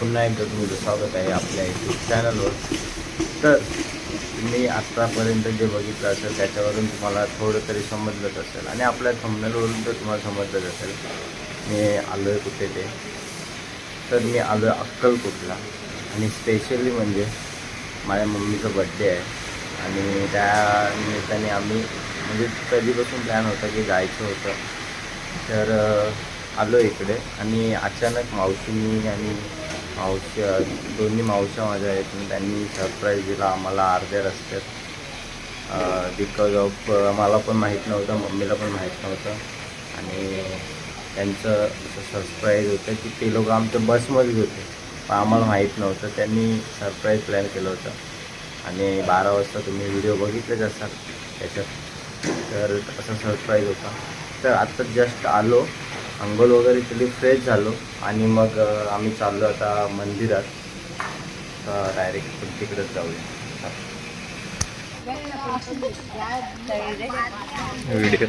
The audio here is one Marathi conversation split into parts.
पुन्हा एकदा तुमचं स्वागत आहे आपल्या यूट्यूब चॅनलवर तर तुम्ही आत्तापर्यंत जे बघितलं असेल त्याच्यावरून तुम्हाला थोडं तरी समजलंच असेल आणि आपल्या थंबनेलवरून तर तुम्हाला समजलंच असेल. मी आलो आहे कुठे ते? तर मी आलो आहे अक्कलकोटला. आणि स्पेशली म्हणजे माझ्या मम्मीचा बड्डे आहे. आणि त्या निमित्ताने आम्ही म्हणजे कधीपासून प्लॅन होता की जायचं होतं. तर आलो इकडे. आणि अचानक मावशीनी आणि मावशी दोन्ही मावश्या माझ्या आहेत. त्यांनी सरप्राईज दिला आम्हाला अर्ध्या रस्त्यात. बिकॉज ऑफ मला पण माहीत नव्हतं मम्मीला पण माहीत नव्हतं. आणि त्यांचं सरप्राईज होतं की ते लोक आमच्या बसमध्येच होते. पण आम्हाला माहीत नव्हतं. त्यांनी सरप्राईज प्लॅन केलं होतं. आणि बारा वाजता तुम्ही व्हिडिओ बघितलेच असाल त्याच्यात. तर असा सरप्राईज होता. तर आत्ता जस्ट आलो. अंगोल वगैरे केली फ्रेश झालो. आणि मग आम्ही चाललो आता मंदिरात. डायरेक्ट तिकडेच जाऊया. व्हिडिओ.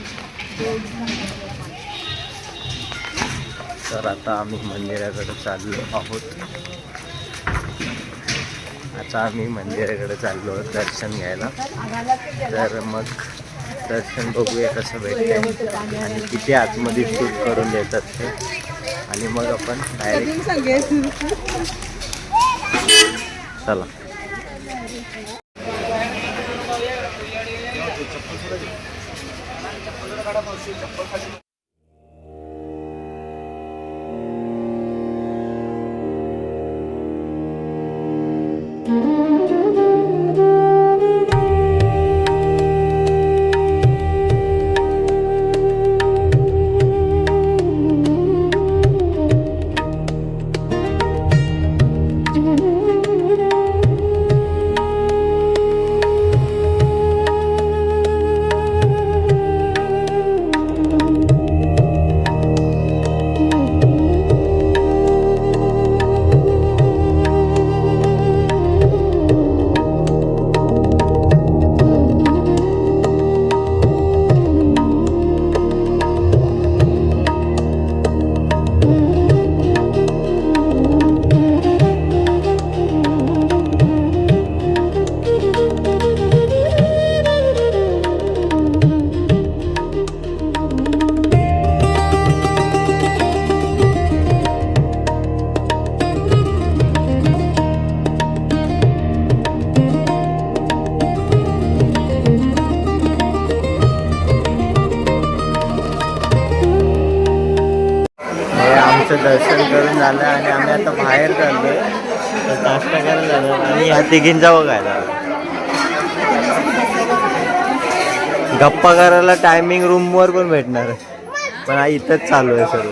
तर आता आम्ही मंदिराकडे चाललो आहोत. आता आम्ही मंदिराकडे चाललो दर्शन घ्यायला. तर मग दर्शन बघूया कसं भेटते आणि किती आतमध्ये शूट करून देतात ते. आणि मग आपण डायरेक्ट चला. हे करून झालं आणि आम्ही आता बाहेर चाललोय. तर नाश्ता करायला झालो. आणि ह्या तिघींचा बघायला. गप्पा करायला टायमिंग रूमवर पण भेटणार? आहे. पण इथंच चालू आहे सर्व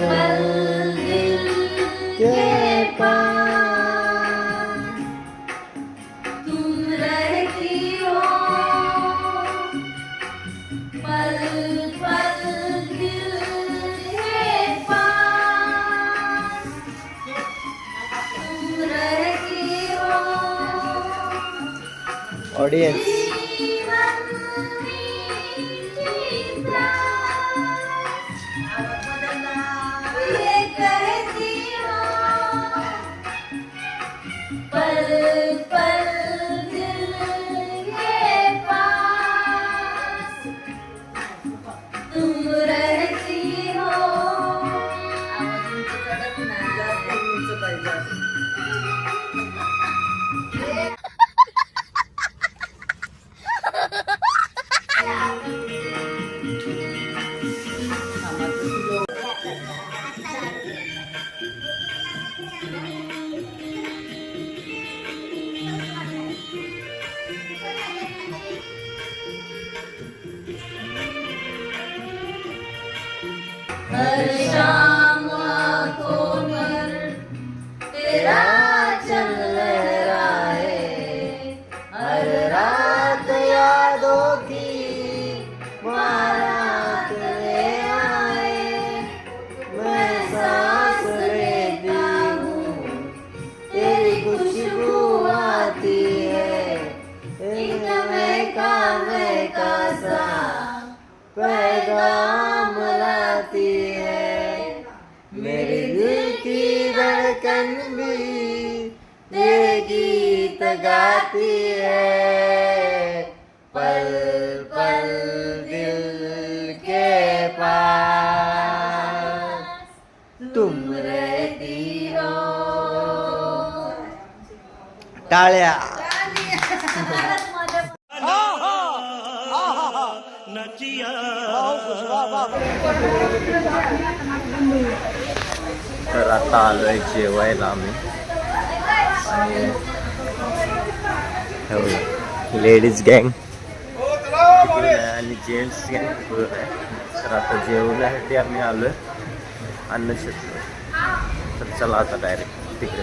मंदिर के पास तुम रहती हो पल पल दिल के पास तुम रहती हो ऑडियंस तेरा ये गीत गाती है पल पल दिल के पास। तुम रहती हो। टाळ्या। तर आता आलोय जेवायला आम्ही. आणि लेडीज गँग. आणि जेंट्स गँग तर आता जेवण्यासाठी आम्ही आलो आलोय अन्नक्षेत्र तर चला आता डायरेक्ट तिकडे.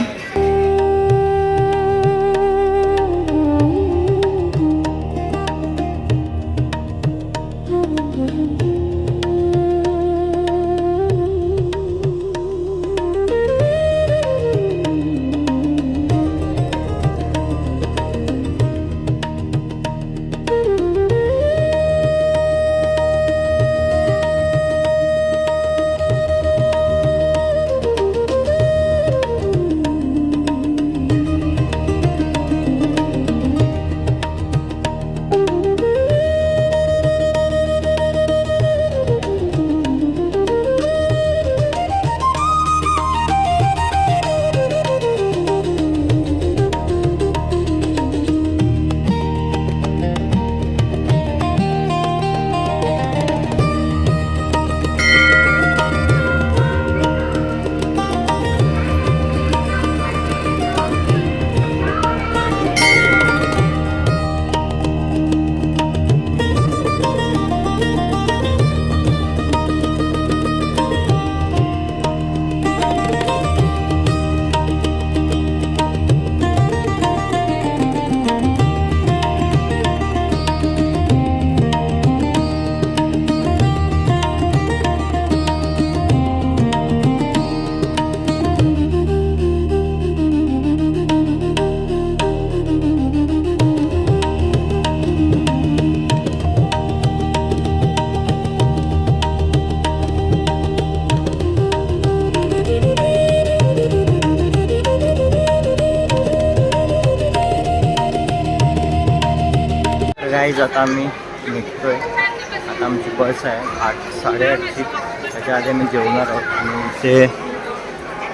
गाईज आता आम्ही निघतोय. आता आमची बस आहे आठ साडेआठची. त्याच्या आधी आम्ही जेवणार आहोत. आणि ते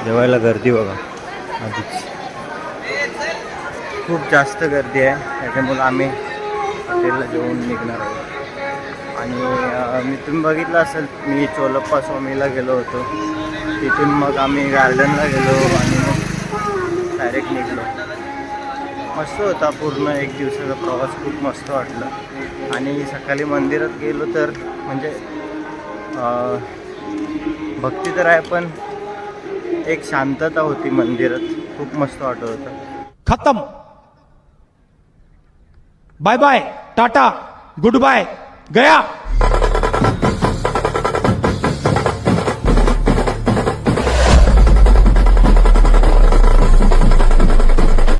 जेवायला गर्दी बघा. आधीच. खूप जास्त गर्दी आहे. त्याच्यामुळं आम्ही हॉटेलला जेवून निघणार आहोत. आणि मी तुम्ही बघितलं असेल मी चोलप्पा स्वामीला गेलो होतो. तिथून मग आम्ही गार्डनला गेलो आणि मग डायरेक्ट निघलो. मस्त होता पूर्ण एक दिवसाचा प्रवास खूप मस्त वाटला. आणि सकाळी मंदिरात गेलो तर म्हणजे भक्ती तर आहे पण एक शांतता होती मंदिरात. खूप मस्त वाटत होतं. खतम. Bye bye tata good bye गया.